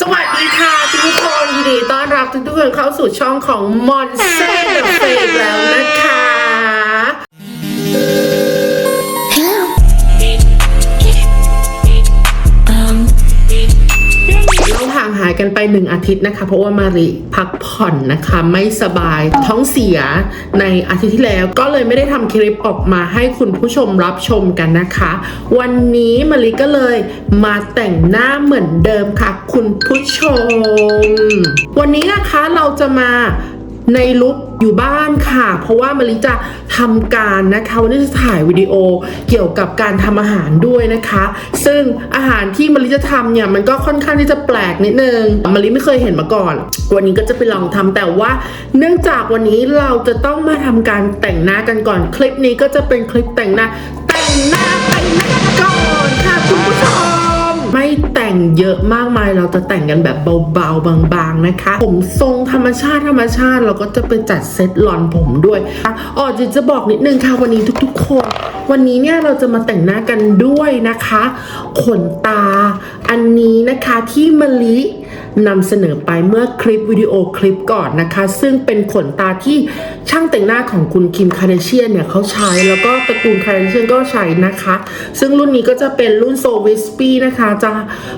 สวัสดีค่ะทุกคนยินดีต้อนรับทุกๆคนเข้าสู่ช่องของมอนเซ่เดอะเฟแล้วนะคะ หายกันไปหนึ่งอาทิตย์นะคะ เพราะว่ามาริพักผ่อนนะคะ ไม่สบายท้องเสียในอาทิตย์ที่แล้ว ก็เลยไม่ได้ทำคลิปออกมาให้คุณผู้ชมรับชมกันนะคะ วันนี้มาริก็เลยมาแต่งหน้าเหมือนเดิมค่ะ คุณผู้ชม วันนี้นะคะเราจะมาในลุค อยู่บ้านค่ะ เพราะว่ามาริจะทำการนะคะวันนี้จะถ่ายวิดีโอเกี่ยวกับการทำอาหารด้วยนะคะ ซึ่งอาหารที่มาริจะทำเนี่ยมันก็ค่อนข้างที่จะแปลกนิดนึงมาริไม่เคยเห็นมาก่อน วันนี้ก็จะไปลองทำแต่ว่า เนื่องจากวันนี้เราจะต้องมาทำการแต่งหน้ากันก่อน คลิปนี้ก็จะเป็นคลิปแต่งหน้าแต่งหน้าแต่งหน้าก่อน ไม่แต่งเยอะมากมายเราจะแต่งกันแบบเบาๆบางๆนะคะ ผมทรงธรรมชาติธรรมชาติเราก็จะไปจัดเซตลอนผมด้วยอ๋อจะจะบอกนิดนึงค่ะวันนี้ทุกๆ คน วันนี้เนี่ยเราจะมาแต่งหน้ากันด้วยนะคะ ขนตา อันนี้นะคะที่มะลิ นำเสนอไปเมื่อคลิปวิดีโอคลิปก่อนนะคะ ซึ่งเป็นขนตาที่ช่างแต่งหน้าของคุณคิมคาร์เดเชียนเนี่ยเขาใช้แล้วก็ตระกูลคาร์เดเชียนก็ใช้นะคะ ซึ่งรุ่นนี้ก็จะเป็นรุ่นโซวิสปี้นะคะ จะ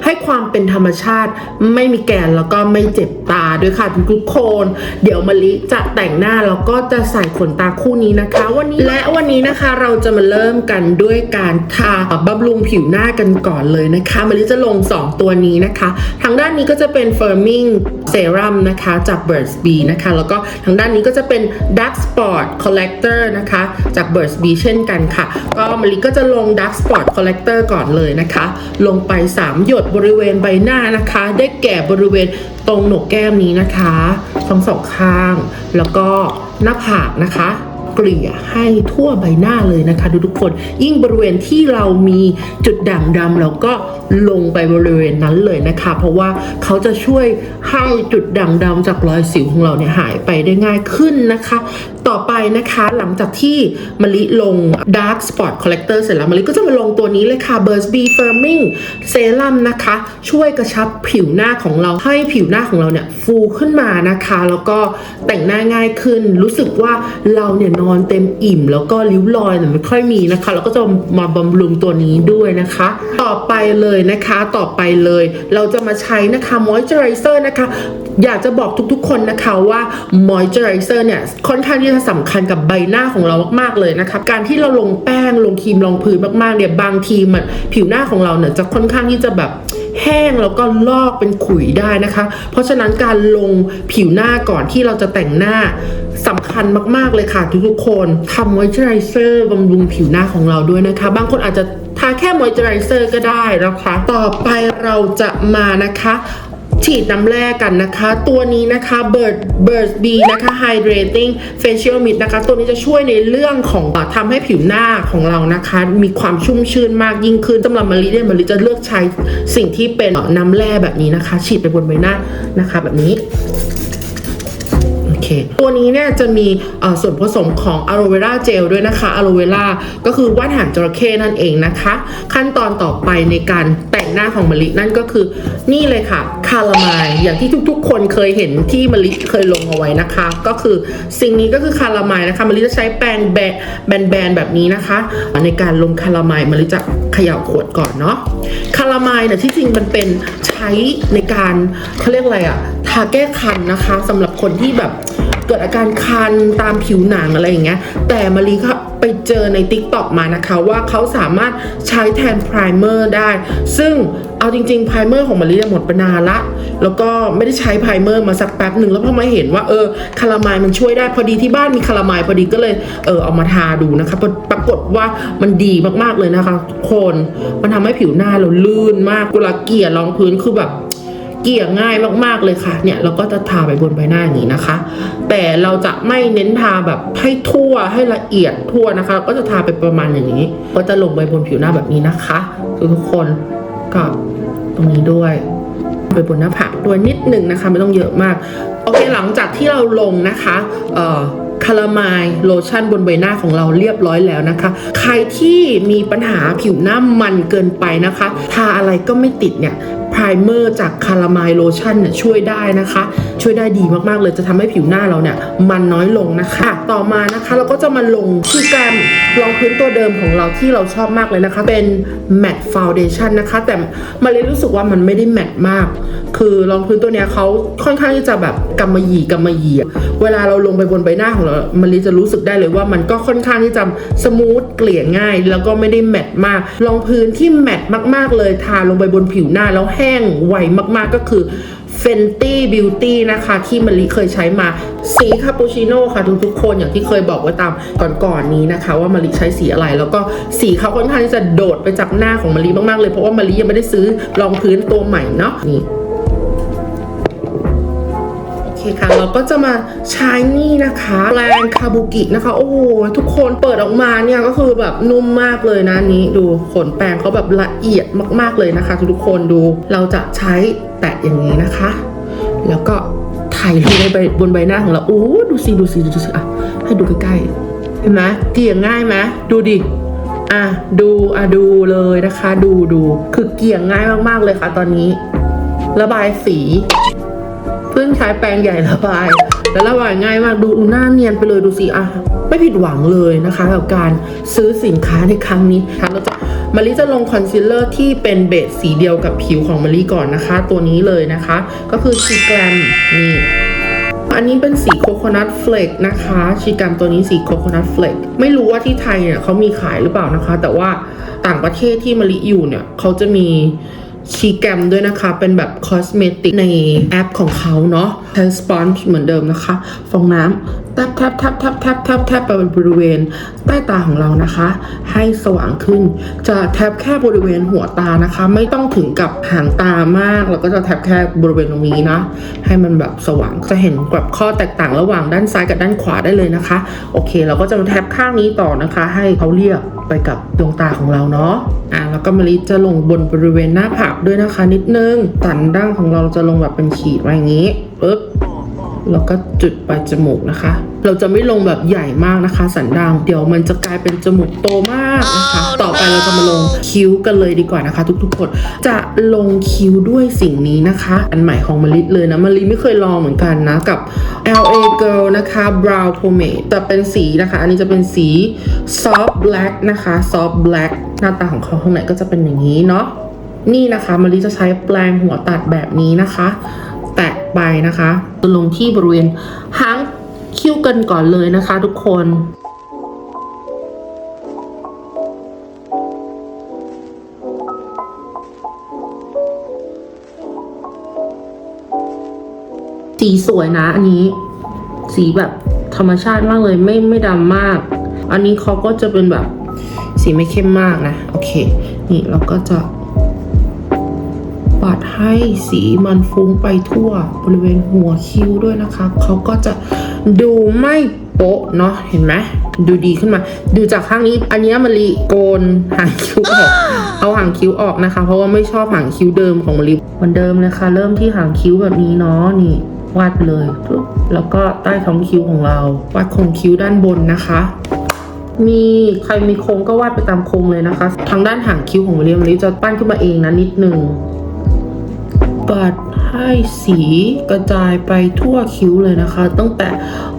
ให้ความเป็นธรรมชาติไม่มีแกนแล้วก็ไม่เจ็บตาด้วยค่ะทุกคน เดี๋ยวมะลิจะแต่งหน้าแล้วก็จะใส่ขนตาคู่นี้นะคะ วันนี้และวันนี้นะคะเราจะมาเริ่มกันด้วยการทาบำรุงผิวหน้ากันก่อนเลยนะคะมะลิจะลง 2 ตัวนี้นะคะ ทางด้านนี้ก็จะเป็น Firming Serum นะคะจาก Burt's Bee นะคะ แล้วก็ทางด้านนี้ก็จะเป็น Dark Spot Collector นะคะจาก Burt's Bee เช่นกันค่ะ ก็มะลิก็จะลง Dark Spot Collector ก่อนเลยนะคะ ลงไป 3 หยดบริเวณใบหน้านะคะ ได้แก่บริเวณตรงหนกแก้มนี้นะคะทั้งสองข้าง แล้วก็หน้าผากนะคะ เกลี่ยให้ทั่วใบหน้าเลยนะคะทุกๆคน ยิ่งบริเวณที่เรามีจุดด่างดำเราก็ลงไปบริเวณนั้นเลยนะคะ เพราะว่าเขาจะช่วยให้จุดด่างดำจากรอยสิวของเราเนี่ยหายไปได้ง่ายขึ้นนะคะ ต่อไปนะคะหลังจากที่มะลิลง Dark Spot Collector เสร็จแล้วมะลิก็จะมาลงตัวนี้เลยค่ะ b u r s b e Firming Serum นะคะ ช่วยกระชับผิวหน้าของเราให้ผิวหน้าของเราเนี่ยฟูขึ้นมานะคะ แล้วก็แต่งหน้าง่ายขึ้น รู้สึกว่าเราเนี่ยนอนเต็มอิ่ม แล้วก็ริ้วรอยเนี่ยไม่ค่อยมีนะคะแล้วก็จะมาบำรุงตัวนี้ด้วยนะคะ ต่อไปเลยนะคะต่อไปเลย เราจะมาใช้นะคะ Moisturizer นะคะ อยากจะบอกทุกๆคนนะคะว่า moisturizer เนี่ยค่อนข้างที่จะสำคัญกับใบหน้าของเรามากๆเลยนะคะการที่เราลงแป้งลงครีมรองพื้นมากๆเนี่ยบางทีมันผิวหน้าของเราเนี่ยจะค่อนข้างที่จะแบบแห้งแล้วก็ลอกเป็นขุยได้นะคะ เพราะฉะนั้นการลงผิวหน้าก่อนที่เราจะแต่งหน้าสำคัญมากๆเลยค่ะทุกๆคนทำ moisturizer บำรุงผิวหน้าของเราด้วยนะคะ บางคนอาจจะทาแค่ moisturizer ก็ได้นะคะ ต่อไปเราจะมานะคะ ฉีดน้ำแร่กันนะคะ ตัวนี้นะคะ Bird Bird B นะคะ Hydrating Facial Mist นะคะ ตัวนี้จะช่วยในเรื่องของทำให้ผิวหน้าของเรานะคะ มีความชุ่มชื้นมากยิ่งขึ้นสำหรับมาริเนี่ยมาริจะเลือกใช้สิ่งที่เป็นน้ำแร่แบบนี้นะคะ ฉีดไปบนใบหน้านะคะแบบนี้โอเคตัวนี้เนี่ยจะมีส่วนผสมของอะโลเวราเจลด้วยนะคะอะโลเวราก็คือว่านหางจระเข้นั่นเองนะคะ ขั้นตอนต่อไปในการแต่งหน้าของมะลินั่นก็คือนี่เลยค่ะคาราไมล์อย่างที่ทุกๆ คนเคยเห็นที่มะลิเคยลงเอาไว้นะคะ ก็คือสิ่งนี้ก็คือคาราไมล์นะคะมะลิจะใช้แปรงแบนแบนๆแบบนี้นะคะ ในการลงคาราไมล์มะลิจะเขย่าขวดก่อนเนาะคาราไมล์เนี่ยที่จริงมันเป็นใช้ในการเขาเรียกอะไรอะทาแก้คันนะคะสำหรับคนที่แบบเกิดอาการคันตามผิวหนังอะไรอย่างเงี้ยแต่มารีก็ ไปเจอใน t ิ k t o k มานะคะว่าเขาสามารถใช้แทนไพรเมอร์ได้ ซึ่งเอาจริงๆไพรเมอร์ของมารีเนี่ยหมดไปนานละ แล้วก็ไม่ได้ใช้ไพรเมอร์มาสักแป๊บหนึ่งแล้วพอมาเห็นว่าเออคาราไมล์มันช่วยได้พอดีที่บ้านมีคาราไมล์พอดีก็เลยเออเอามาทาดูนะคะปรากฏว่ามันดีมากๆเลยนะคะคนมันทำให้ผิวหน้าเราลื่นมากเวลาเกียรองพื้นคือแบบ เกี่ยง่ายมากๆเลยค่ะ เนี่ยเราก็จะทาไปบนใบหน้าอย่างนี้นะคะ แต่เราจะไม่เน้นทาแบบให้ทั่วให้ละเอียดทั่วนะคะ ก็จะทาไปประมาณอย่างนี้ ก็จะลงไปบนผิวหน้าแบบนี้นะคะ ทุกคนก็ตรงนี้ด้วยไปบนหน้าผากด้วยนิดหนึ่งนะคะ ไม่ต้องเยอะมาก โอเคหลังจากที่เราลงนะคะ เอ่อ คารามล์โลชั่นบนใบหน้าของเราเรียบร้อยแล้วนะคะ ใครที่มีปัญหาผิวหน้ามันเกินไปนะคะ ทาอะไรก็ไม่ติดเนี่ยไพรเมอร์จากคารามล์โลชั่นเนี่ยช่วยได้นะคะ ช่วยได้ดีมากๆเลยจะทำให้ผิวหน้าเราเนี่ยมันน้อยลงนะคะ ต่อมานะคะเราก็จะมาลงที่การรองพื้นตัวเดิมของเราที่เราชอบมากเลยนะคะ เป็น matte foundation นะคะ แต่มาเลยรู้สึกว่ามันไม่ได้แมตต์มาก คือรองพื้นตัวเนี้ยเขาค่อนข้างที่จะแบบกำมะหยี่กำมะหยี่เวลาเราลงไปบนใบหน้าของเรามาลีจะรู้สึกได้เลยว่ามันก็ค่อนข้างที่จะสมูทเกลี่ยง่าย แล้วก็ไม่ได้แมตต์มากรองพื้นที่แมตต์มาก ๆ เลยทาลงไปบนผิวหน้าแล้วแห้งไวมากๆก็คือ Fenty Beauty นะคะ ที่มะลิเคยใช้มาสีคาปูชิโน่ค่ะทุกๆคนอย่างที่เคยบอกไว้ตามก่อนๆนี้นะคะ ว่ามาริใช้สีอะไร แล้วก็สีเขาค่อนข้างที่จะโดดไปจากหน้าของมาริมากๆเลยเพราะว่ามาริยังไม่ได้ซื้อรองพื้นตัวใหม่เนาะนี่ โอเคค่ะ เราก็จะมาใช้นี่นะคะแปรงคาบุกินะคะ โอ้โหทุกคนเปิดออกมาเนี่ยก็คือแบบนุ่มมากเลยนะนี้ดูขนแปรงเขาแบบละเอียดมากๆเลยนะคะ ทุกคนดูเราจะใช้แตะอย่างนี้นะคะ แล้วก็ถ่ายลงไปบนใบหน้าของเราโอ้ดูสิดูสิดูสิอะให้ดูใกล้ๆเห็นไหมเกี่ยง่ายไหมดูดิอะดูอะดูเลยนะคะ ดูดูคือเกี่ยงง่ายมากๆเลยค่ะ ตอนนี้ ระบายสี พิ่งใช้แปรงใหญ่ระบาย แล้วระบายง่ายมากดูหน้าเนียนไปเลยดูสิอะไม่ผิดหวังเลยนะคะกับการซื้อสินค้าในครั้งนี้ค่ะเราจะมาริจะลงคอนซีลเลอร์ที่เป็นเบสสีเดียวกับผิวของมาริก่อนนะคะ ตัวนี้เลยนะคะ ก็คือชีแกรมนี่อันนี้เป็นสีโคโคนัทเฟลกนะคะชีแกรมตัวนี้สีโคโคนัทเฟลกไม่รู้ว่าที่ไทยเนี่ยเขามีขายหรือเปล่านะคะ แต่ว่าต่างประเทศที่มาริอยู่เนี่ยเขาจะมี ชีแกมด้วยนะคะ เป็นแบบคอสเมติกในแอปของเขาเนาะใช้สปอนจ์เหมือนเดิมนะคะ ฟองน้ำแทบแทบแทบแทบแทบแทบแทบไปบริเวณใต้ตาของเรานะคะ ให้สว่างขึ้น จะแทบแค่บริเวณหัวตานะคะ ไม่ต้องถึงกับหางตามาก แล้วก็จะแทบแค่บริเวณตรงนี้นะ ให้มันแบบสว่าง จะเห็นแบบข้อแตกต่างระหว่างด้านซ้ายกับด้านขวาได้เลยนะคะ โอเค เราก็จะมาแทบข้างนี้ต่อนะคะ ให้เขาเรียบ ไปกับดวงตาของเราเนาะอะแล้วก็มะลิจะลงบนบริเวณหน้าผากด้วยนะคะนิดนึงสันดั้งของเราจะลงแบบเป็นขีดไว้อย่างนี้ปึ๊บ แล้วก็จุดปลายจมูกนะคะ เราจะไม่ลงแบบใหญ่มากนะคะ สันดังเดี๋ยวมันจะกลายเป็นจมูกโตมากนะคะ ต่อไปเราจะมาลงคิ้วกันเลยดีกว่านะคะ ทุกๆคนจะลงคิ้วด้วยสิ่งนี้นะคะ อันใหม่ของมะลิเลยนะมะลิไม่เคยลองเหมือนกันนะกับ LA Girl นะคะ Brow Pomade แต่เป็นสีนะคะ อันนี้จะเป็นสี soft black นะคะ soft black หน้าตาของเขาข้างในก็จะเป็นอย่างนี้เนาะนี่นะคะมะลิจะใช้แปลงหัวตัดแบบนี้นะคะ แตะไปนะคะจะลงที่บริเวณหางคิ้วกันก่อนเลยนะคะ ทุกคนสีสวยนะอันนี้ สีแบบธรรมชาติมากเลยไม่ไม่ดำมาก อันนี้เขาก็จะเป็นแบบสีไม่เข้มมากนะ โอเค นี่เราก็จะ ปัดให้สีมันฟุ้งไปทั่วบริเวณหัวคิ้วด้วยนะคะ เขาก็จะดูไม่โป๊ะเนาะเห็นไหมดูดีขึ้นมา ดูจากข้างนี้ อันนี้มะลิโกนหางคิ้วออก เอาหางคิ้วออกนะคะ เพราะว่าไม่ชอบหางคิ้วเดิมของมะลิเหมือนเดิมเลยค่ะเริ่มที่หางคิ้วแบบนี้เนาะนี่วาดไปเลยปุ๊บแล้วก็ใต้ท้องคิ้วของเราวาดโครงคิ้วด้านบนนะคะมีใครมีโครงก็วาดไปตามโครงเลยนะคะ ทางด้านหางคิ้วของมะลิมะลิจะปั้นขึ้นมาเองนะนิดนึง บัดให้สีกระจายไปทั่วคิ้วเลยนะคะ ตั้งแต่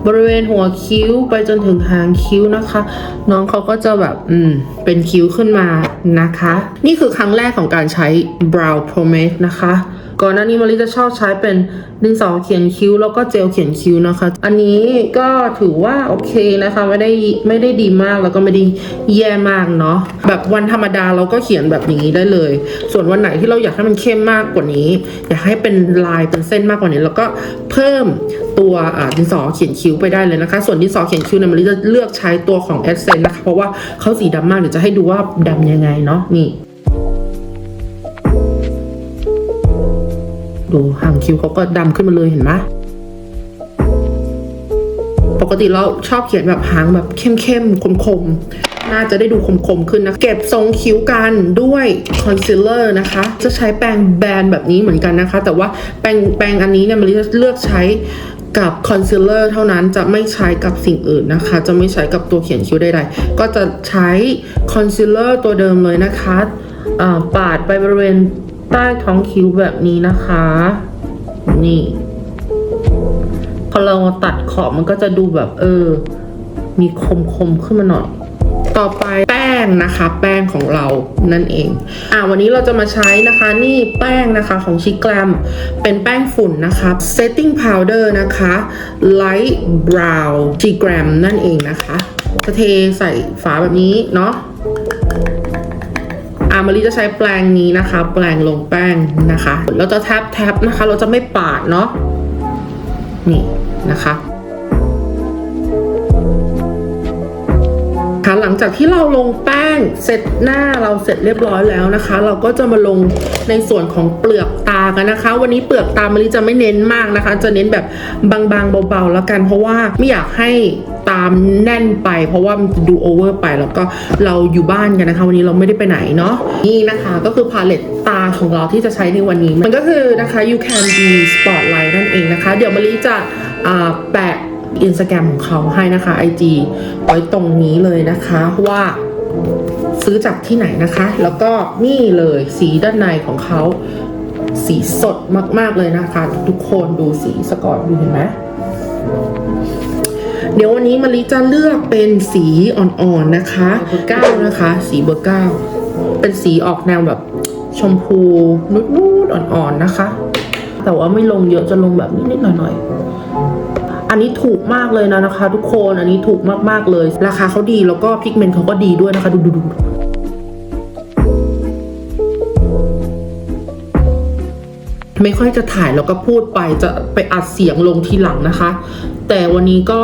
บริเวณหัวคิ้วไปจนถึงหางคิ้วนะคะ น้องเขาก็จะแบบอืมเป็นคิ้วขึ้นมานะคะ นี่คือครั้งแรกของการใช้ brow pomade นะคะ ก่อนหน้านี้มาริจะชอบใช้เป็นดินสอเขียนคิ้ว แล้วก็เจลเขียนคิ้วนะคะ อันนี้ก็ถือว่าโอเคนะคะไม่ได้ไม่ได้ดีมากแล้วก็ไม่ได้แย่มากเนาะแบบวันธรรมดาเราก็เขียนแบบนี้ได้เลย ส่วนวันไหนที่เราอยากให้มันเข้มมากกว่านี้ อยากให้เป็นลายเป็นเส้นมากกว่านี้ แล้วก็เพิ่มตัวดินสอเขียนคิ้วไปได้เลยนะคะ ส่วนดินสอเขียนคิ้วเนี่ยมันจะเลือกใช้ตัวของ e s s e n นนะคะเพราะว่าเขาสีดำมากเดี๋ยวจะให้ดูว่าดำยังไงเนาะนี่ ดูหางคิ้วเขาก็ดำขึ้นมาเลยเห็นไหมปกติเราชอบเขียนแบบหางแบบเข้มๆคมๆ น่าจะได้ดูคมๆขึ้นนะ เก็บทรงคิ้วกันด้วยคอนซีลเลอร์นะคะ จะใช้แปรงแบรนด์แบบนี้เหมือนกันนะคะ แต่ว่าแปรงแปรงอันนี้เนี่ยมันจะเลือกใช้กับคอนซีลเลอร์เท่านั้นจะไม่ใช้กับสิ่งอื่นนะคะ จะไม่ใช้กับตัวเขียนคิ้วใดๆ ก็จะใช้คอนซีลเลอร์ตัวเดิมเลยนะคะปาดไปบริเวณ ใต้ท้องคิ้วแบบนี้นะคะ นี่ พอเราตัดขอบมันก็จะดูแบบเออ มีคมคมขึ้นมาหน่อย ต่อไปแป้งนะคะ แป้งของเรานั่นเอง อ่าวันนี้เราจะมาใช้นะคะ นี่แป้งนะคะของชิแกรม เป็นแป้งฝุ่นนะคะ setting powder นะคะ light brown ชิแกรมนั่นเองนะคะจะเทใส่ฝาแบบนี้เนาะ อามารีจะใช้แปรงนี้นะคะ แปรงลงแป้งนะคะ เราจะแทบแทบนะคะ เราจะไม่ปาดเนาะนี่นะคะ จากที่เราลงแป้งเสร็จหน้าเราเสร็จเรียบร้อยแล้วนะคะ เราก็จะมาลงในส่วนของเปลือกตากันนะคะ วันนี้เปลือกตามารีจะไม่เน้นมากนะคะ จะเน้นแบบบางๆเบาๆแล้วกัน เพราะว่าไม่อยากให้ตามแน่นไป เพราะว่ามันจะดูโอเวอร์ไปแล้วก็เราอยู่บ้านกันนะคะ วันนี้เราไม่ได้ไปไหนเนาะนี่นะคะก็คือพาเลตตาของเราที่จะใช้ในวันนี้ มันก็คือนะคะ you can be spotlight นั่นเองนะคะ เดี๋ยวมารีจะอ่าแปะ อินสตาแกรมของเขาให้นะคะ IG ไว้ตรงนี้เลยนะคะว่าซื้อจากที่ไหนนะคะ แล้วก็นี่เลยสีด้านในของเขา สีสดมาก ๆ เลยนะคะ ทุกคนดูสีสกอตดูเห็นไหมเดี๋ยววันนี้มาริจะเลือกเป็นสีอ่อนๆนะคะเบอร์เก้านะคะ สีเบอร์เก้าเป็นสีออกแนวแบบชมพูนุดๆอ่อนๆนะคะ แต่ว่าไม่ลงเยอะจะลงแบบนิดๆหน่อยๆ อันนี้ถูกมากเลยนะนะคะ ทุกคนอันนี้ถูกมากๆเลย ราคาเขาดีแล้วก็พิกเมนต์เขาก็ดีด้วยนะคะ ดูดูดูไม่ค่อยจะถ่ายแล้วก็พูดไปจะไปอัดเสียงลงทีหลังนะคะ แต่วันนี้ก็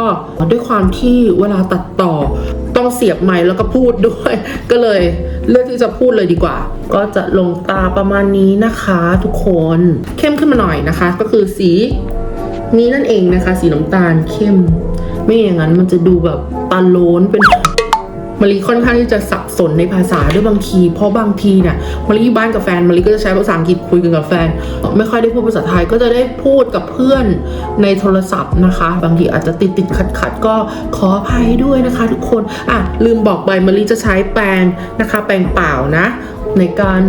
ด้วยความที่เวลาตัดต่อต้องเสียบไมค์แล้วก็พูดด้วย ก็เลยเลือกที่จะพูดเลยดีกว่า ก็จะลงตาประมาณนี้นะคะ ทุกคนเข้มขึ้นมาหน่อยนะคะ ก็คือสี นี้นั่นเองนะคะ สีน้ำตาลเข้ม ไม่อย่างนั้นมันจะดูแบบตาโล้นเป็นมารีค่อนข้างที่จะสับสนในภาษาด้วยบางที เพราะบางทีเนี่ยมารีอยู่บ้านกับแฟนมารีก็จะใช้ภาษาอังกฤษคุยกันกับแฟน ไม่ค่อยได้พูดภาษาไทยก็จะได้พูดกับเพื่อนในโทรศัพท์นะคะ บางทีอาจจะติดติดขัดขัดก็ขออภัยด้วยนะคะ ทุกคนอะลืมบอกไปมารีจะใช้แปรงนะคะ แปรงเปล่านะ ในการ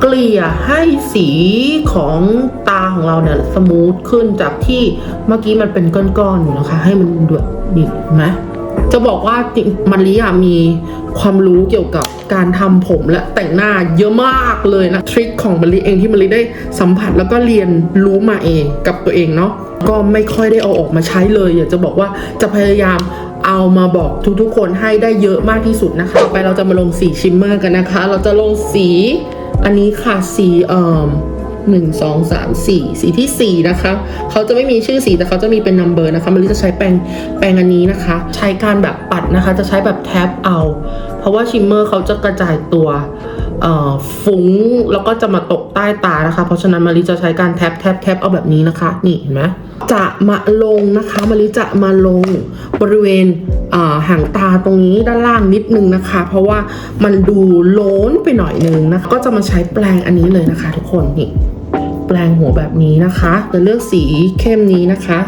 เกลี่ยให้สีของตาของเราเนี่ยสมูทขึ้นจากที่เมื่อกี้มันเป็นก้อนๆอยู่นะคะ ให้มันดูแบบนี่นไหมจะบอกว่าจริงมันลิอะมีความรู้เกี่ยวกับการทำผมและแต่งหน้าเยอะมากเลยนะทริคของมันลิเองที่มันลิได้สัมผัสแล้วก็เรียนรู้มาเองกับตัวเองเนาะก็ไม่ค่อยได้เอาออกมาใช้เลย อยากจะบอกว่าจะพยายามเอามาบอกทุกๆคนให้ได้เยอะมากที่สุดนะคะต่อไปเราจะมาลงสีชิมเมอร์กันนะคะ เราจะลงสี อันนี้ค่ะสีเอ่อหนึ่งสองสามสี่สีที่สี่นะคะเขาจะไม่มีชื่อสีแต่เขาจะมีเป็นนัมเบอร์นะคะมาริจะใช้แปรงแปรงอันนี้นะคะ ใช้การแบบปัดนะคะ จะใช้แบบแท็บเอา เพราะว่าชิมเมอร์เขาจะกระจายตัว ฟุ้งแล้วก็จะมาตกใต้ตานะคะ เพราะฉะนั้นมาริจะใช้การแท็บแท็บแท็บเอาแบบนี้นะคะ นี่เห็นไหมจะมาลงนะคะมาริจะมาลงบริเวณอ่าหางตาตรงนี้ด้านล่างนิดนึงนะคะ เพราะว่ามันดูโล้นไปหน่อยนึงนะคะก็จะมาใช้แปรงอันนี้เลยนะคะ ทุกคนนี่แปรงหัวแบบนี้นะคะจะเลือกสีเข้มนี้นะคะ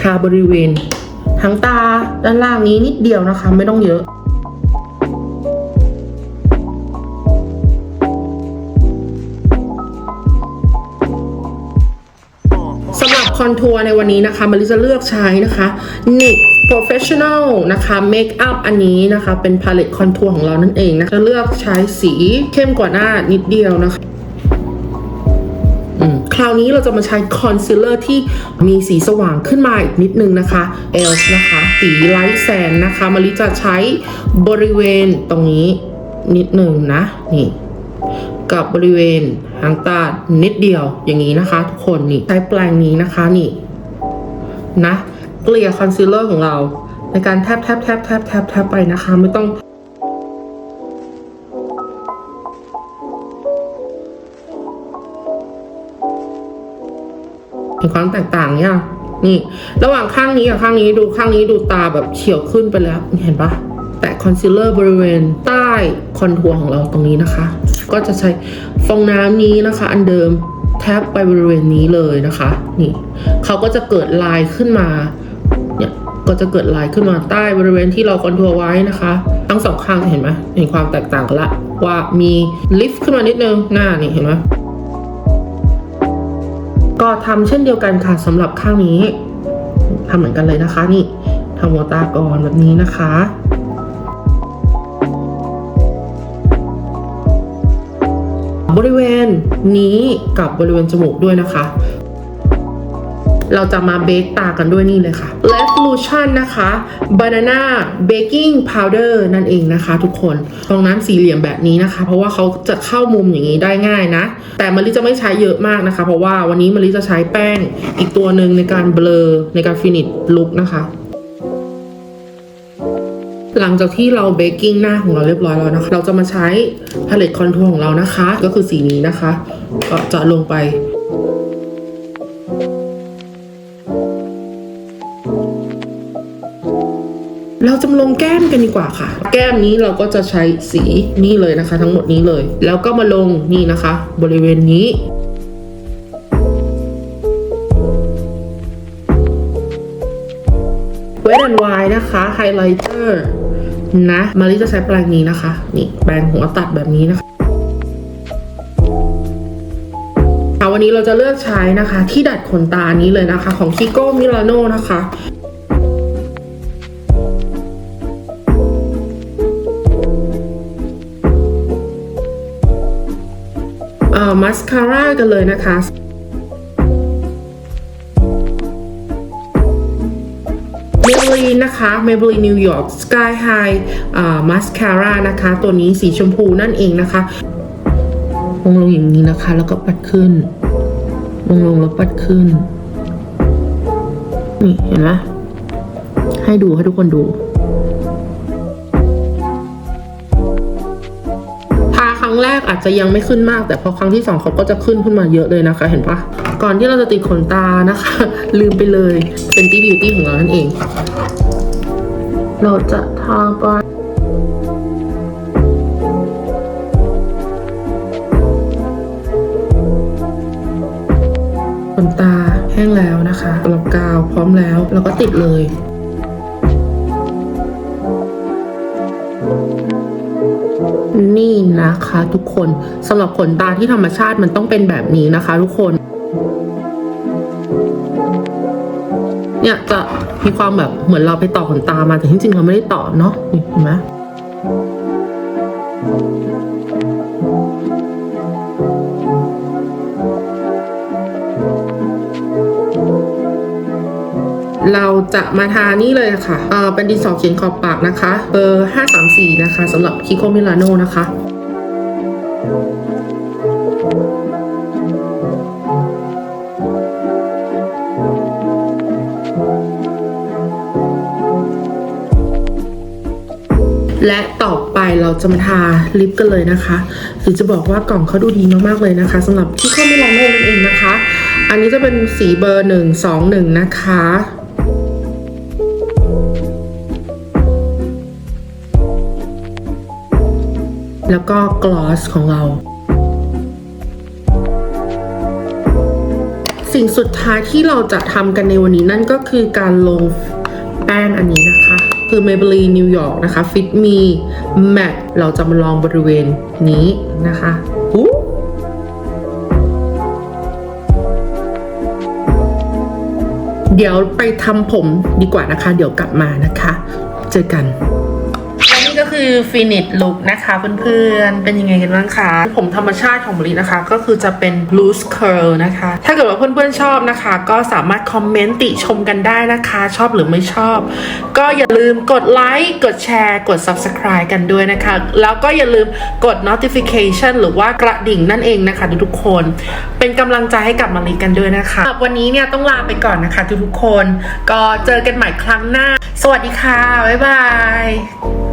ทาบริเวณหางตาด้านล่างนี้นิดเดียวนะคะ ไม่ต้องเยอะ คอนทัวร์ในวันนี้นะคะมาริจะเลือกใช้นะคะ NYX Professional นะคะ Makeup อันนี้นะคะ เป็นพาเลตคอนทัวร์ของเรานั่นเองนะคะจะเลือกใช้สีเข้มกว่าหน้านิดเดียวนะคะคราวนี้เราจะมาใช้คอนซีลเลอร์ที่มีสีสว่างขึ้นมาอีกนิดนึงนะคะ e l f นะคะ สีไลท์แซนนะคะมาริจะใช้บริเวณตรงนี้นิดนึงนะ นี่ กับบริเวณ หางตานิดเดียวอย่างนี้นะคะ ทุกคนนี่ใช้แปรงนี้นะคะนี่นะเกลี่ยคอนซีลเลอร์ของเรา ในการแทบแทบแทบแทบแทบแทบไปนะคะ ไม่ต้องเห็นความแตกต่างเนี่ยนี่ ระหว่างข้างนี้กับข้างนี้ดูข้างนี้ดูตาแบบเฉียวขึ้นไปแล้วเห็นปะ แตะคอนซีลเลอร์บริเวณใต้คอนทัวร์ของเราตรงนี้นะคะ ก็จะใช้ฟองน้ำนี้นะคะ อันเดิมแทบไปบริเวณนี้เลยนะคะ นี่เขาก็จะเกิดลายขึ้นมาเนี่ยก็จะเกิดลายขึ้นมาใต้บริเวณที่เราคอนทัวร์ไว้นะคะ ทั้งสองข้างเห็นไหมเห็นความแตกต่างกันละว่ามีลิฟต์ขึ้นมานิดนึงหน้านี่เห็นไหมก็ทำเช่นเดียวกันค่ะสำหรับข้างนี้ทำเหมือนกันเลยนะคะ นี่ทำหัวตาก่อนแบบนี้นะคะ บริเวณนี้กับบริเวณจมูกด้วยนะคะ เราจะมาเบคตากันด้วยนี่เลยค่ะ l e f l u t i o n นะคะ Banana Baking Powder นั่นเองนะคะ ทุกคนฟองน้ำสี่เหลี่ยมแบบนี้นะคะ เพราะว่าเขาจะเข้ามุมอย่างนี้ได้ง่ายนะ แต่มะลิจะไม่ใช้เยอะมากนะคะ เพราะว่าวันนี้มะลิจะใช้แป้งอีกตัวหนึ่งในการเบลอในการฟินิชลุคนะคะ หลังจากที่เราเบกกิ้งหน้าของเราเรียบร้อยแล้วนะคะ เราจะมาใช้พาเลตคอนทัวร์ของเรานะคะ ก็คือสีนี้นะคะ ก็จะลงไปเราจะลงแก้มกันดีกว่าค่ะ แก้มนี้เราก็จะใช้สีนี่เลยนะคะ ทั้งหมดนี้เลย แล้วก็มาลงนี่นะคะ บริเวณนี้เวทแอนด์ไวนะคะไฮไลท์เตอร์ นะมาริจะใช้แปรงนี้นะคะ นี่แปรงหัวตัดแบบนี้นะคะค่ะวันนี้เราจะเลือกใช้นะคะ ที่ดัดขนตานี้เลยนะคะ ของ Kiko Milano นะคะเอ่อมัสคาร่ากันเลยนะคะ เมเบลีนนะคะเมเบลีนนิวยอร์กสกายไฮมัสคาร่านะคะ ตัวนี้สีชมพูนั่นเองนะคะวงลงอย่างนี้นะคะ แล้วก็ปัดขึ้น วงลงแล้วปัดขึ้น นี่เห็นไหมให้ดูให้ทุกคนดู รั้งแรกอาจจะยังไม่ขึ้นมาก แต่พอครั้งที่สองเขาก็จะขึ้นขึ้นมาเยอะเลยนะคะ เห็นปะก่อนที่เราจะติดขนตานะคะ ลืมไปเลยเป็นตี้บิวตี้ของเรานั่นเอง เราจะทาไปขนตาแห้งแล้วนะคะเรากาวพร้อมแล้วเราก็ติดเลย นี่นะคะ ทุกคนสำหรับขนตาที่ธรรมชาติมันต้องเป็นแบบนี้นะคะ ทุกคน เนี่ยจะมีความแบบเหมือนเราไปต่อขนตามาแต่จริงๆเราไม่ได้ต่อเนาะเห็นไหม เราจะมาทานี่เลยค่ะเออเป็นดินสอเขียนขอบปากนะคะเบอร์534 นะคะสำหรับคิโคมิลาโนนะคะและต่อไปเราจะมาทาลิปกันเลยนะคะ หรือจะบอกว่ากล่องเขาดูดีมากๆเลยนะคะสำหรับที่ข้อมิลานโนนั่นเองนะคะ อันนี้จะเป็นสีเบอร์หนึ่งสองหนึ่งนะคะ แล้วก็กลอสของเรา สิ่งสุดท้ายที่เราจะทำกันในวันนี้นั่นก็คือการลงแป้งอันนี้นะคะ คือ Maybelline New York นะคะ Fit Me Matte เราจะมาลองบริเวณนี้นะคะหูเดี๋ยวไปทำผมดีกว่านะคะ เดี๋ยวกลับมานะคะ เจอกัน คือฟินิชลุคนะคะเพื่อนๆ เป็นยังไงกันบ้างคะ ผมธรรมชาติของมะลินะคะ ก็คือจะเป็น loose curl นะคะ ถ้าเกิดว่าเพื่อนๆชอบนะคะ ก็สามารถคอมเมนต์ติชมกันได้นะคะ ชอบหรือไม่ชอบ ก็อย่าลืมกดไลค์กดแชร์กด subscribe กันด้วยนะคะ แล้วก็อย่าลืมกด notification หรือว่ากระดิ่งนั่นเองนะคะ ทุกๆคน เป็นกำลังใจให้กับมะลิกันด้วยนะคะวันนี้เนี่ยต้องลาไปก่อนนะคะทุกๆคน ก็เจอกันใหม่ครั้งหน้า สวัสดีค่ะ บ๊ายบาย